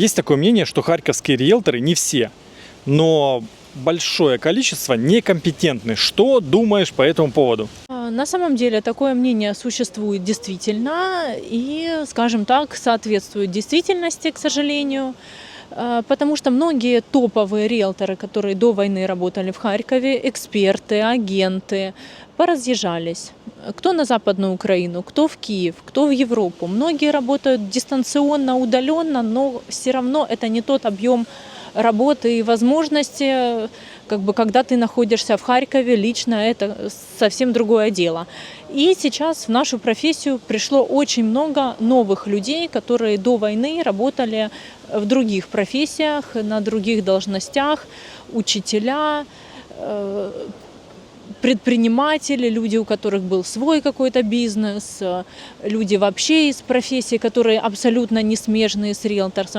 Есть такое мнение, что харьковские риэлторы не все, но большое количество некомпетентны. Что думаешь по этому поводу? А, На самом деле такое мнение существует действительно и, скажем так, соответствует действительности, к сожалению. А, Потому что многие топовые риэлторы, которые до войны работали в Харькове, эксперты, агенты, поразъезжались. Кто на Западную Украину, кто в Киев, кто в Европу. Многие работают дистанционно, удаленно, но все равно это не тот объем работы и возможности, как бы, когда ты находишься в Харькове, лично это совсем другое дело. И сейчас в нашу профессию пришло очень много новых людей, которые до войны работали в других профессиях, на других должностях, учителя, э, предприниматели, люди, у которых был свой какой-то бизнес, э, люди вообще из профессий, которые абсолютно не смежные с риэлторством.